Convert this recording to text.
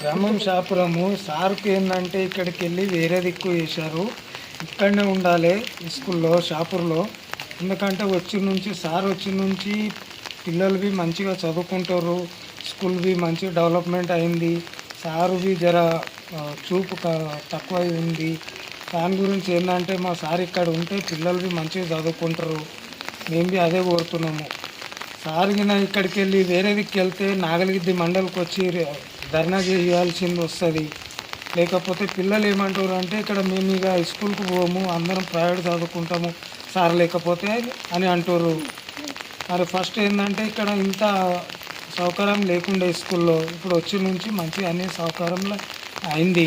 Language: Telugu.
గ్రామం షాపురము సార్కి ఏంటంటే ఇక్కడికి వెళ్ళి వేరే దిక్కు వేశారు ఇక్కడనే ఉండాలి స్కూల్లో షాపూర్లో ఎందుకంటే వచ్చి నుంచి సార్ వచ్చి నుంచి పిల్లలవి మంచిగా చదువుకుంటారు. స్కూల్వి మంచి డెవలప్మెంట్ అయింది. సారువి జర చూపు తక్కువ ఉంది. దాని గురించి ఏంటంటే మా సార్ ఇక్కడ ఉంటే పిల్లలవి మంచిగా చదువుకుంటారు. మేము అదే కోరుతున్నాము. సార్ ఇక్కడికి వెళ్ళి వేరే దిక్కు వెళ్తే నాగలిగిద్ది మండలికి వచ్చి ధర్నా చేయాల్సింది వస్తుంది. లేకపోతే పిల్లలు ఏమంటారు అంటే ఇక్కడ మేము ఇక స్కూల్కి పోము అందరం ప్రైవేట్ చదువుకుంటాము సార్ లేకపోతే అని అంటారు. మరి ఫస్ట్ ఏంటంటే ఇక్కడ ఇంత సౌకర్యం లేకుండే స్కూల్లో ఇప్పుడు వచ్చి నుంచి మంచి అన్ని సౌకర్యంలో అయింది.